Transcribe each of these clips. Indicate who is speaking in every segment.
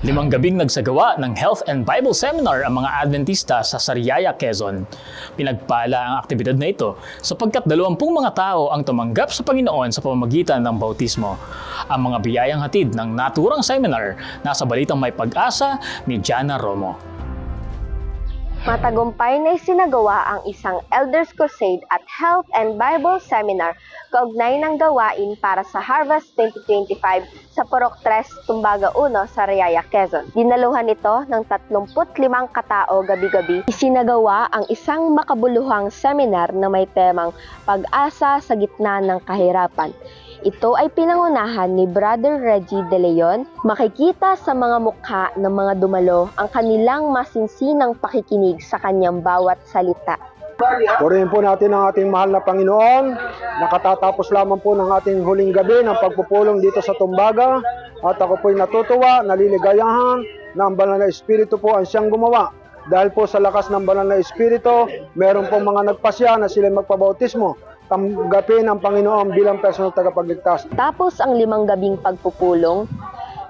Speaker 1: Limang gabing nagsagawa ng Health and Bible Seminar ang mga Adventista sa Sariaya, Quezon. Pinagpala ang aktibidad na ito sapagkat dalawampung mga tao ang tumanggap sa Panginoon sa pamamagitan ng bautismo. Ang mga biyayang hatid ng naturang seminar nasa balitang may pag-asa ni Jana Romo.
Speaker 2: Matagumpay na isinagawa ang isang Elders Crusade at Health and Bible Seminar kaugnay ng gawain para sa Harvest 2025 sa Purok 3, Tumbaga 1, Sariaya, Quezon. Dinaluhan ito ng 35 katao gabi-gabi. Isinagawa ang isang makabuluhang seminar na may temang pag-asa sa gitna ng kahirapan. Ito ay pinangunahan ni Brother Reggie De Leon. Makikita sa mga mukha ng mga dumalo ang kanilang masinsinang pakikinig sa kanyang bawat salita.
Speaker 3: Purihin po natin ang ating mahal na Panginoon. Nakatatapos lamang po ng ating huling gabi ng pagpupulong dito sa Tumbaga. At ako po'y natutuwa, naliligayahan na ang banal na Espiritu po ang siyang gumawa. Dahil po sa lakas ng banal na Espiritu, meron pong mga nagpasya na sila magpabautismo. Tanggapin ang Panginoon bilang personal tagapagligtas.
Speaker 2: Tapos ang limang gabing pagpupulong,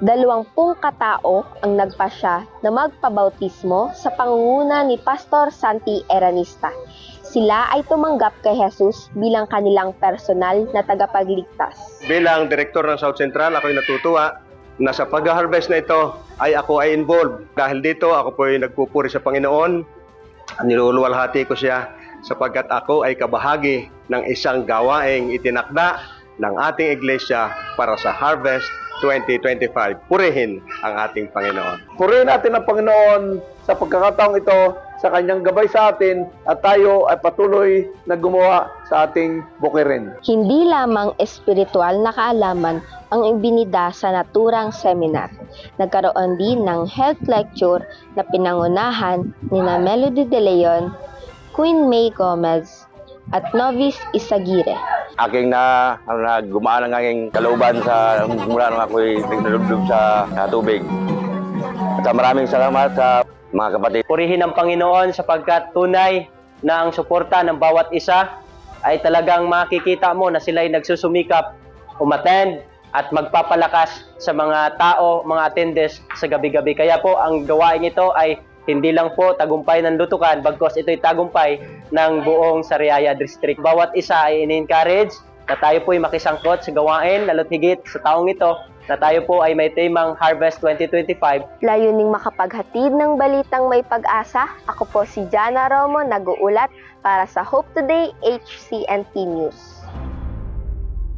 Speaker 2: dalawampung katao ang nagpasya na magpabautismo sa pangunguna ni Pastor Santi Eranista. Sila ay tumanggap kay Jesus bilang kanilang personal na tagapagligtas.
Speaker 4: Bilang direktor ng South Central, ako'y natutuwa na sa pag-harvest na ito ay ako ay involved. Dahil dito, ako po ay nagpupuri sa Panginoon. Niluluwalhati ko siya sapagkat ako ay kabahagi ng isang gawaing itinakda ng ating iglesia para sa Harvest 2025. Purihin ang ating Panginoon.
Speaker 3: Purihin natin ang Panginoon sa pagkakataong ito sa kanyang gabay sa atin at tayo ay patuloy na gumawa sa ating bukirin.
Speaker 2: Hindi lamang espiritual na kaalaman ang ibinida sa naturang seminar. Nagkaroon din ng health lecture na pinangunahan ni na Melody De Leon, Queen May Gomez, at Novice Isagire.
Speaker 5: aking na ano na gumaan ang aking kalooban sa mula nung ako'y nagdudubdub sa, sa tubig. At sa maraming salamat sa mga kapatid.
Speaker 6: Purihin ang Panginoon sapagkat tunay na ang suporta ng bawat isa ay talagang makikita mo na sila ay nagsusumikap, umattend at magpapalakas sa mga tao, mga attendees sa gabi-gabi. Kaya po ang gawain ito ay hindi lang po tagumpay ng lutukan, bagkos ito'y tagumpay ng buong Sariaya District. Bawat isa ay in-encourage na tayo po ay makisangkot sa gawain, lalo't higit sa taong ito, na tayo po ay may temang Harvest 2025
Speaker 2: Layuning makapaghatid ng balitang may pag-asa, ako po si Jana Romo, nag-uulat para sa Hope Today HCNT News.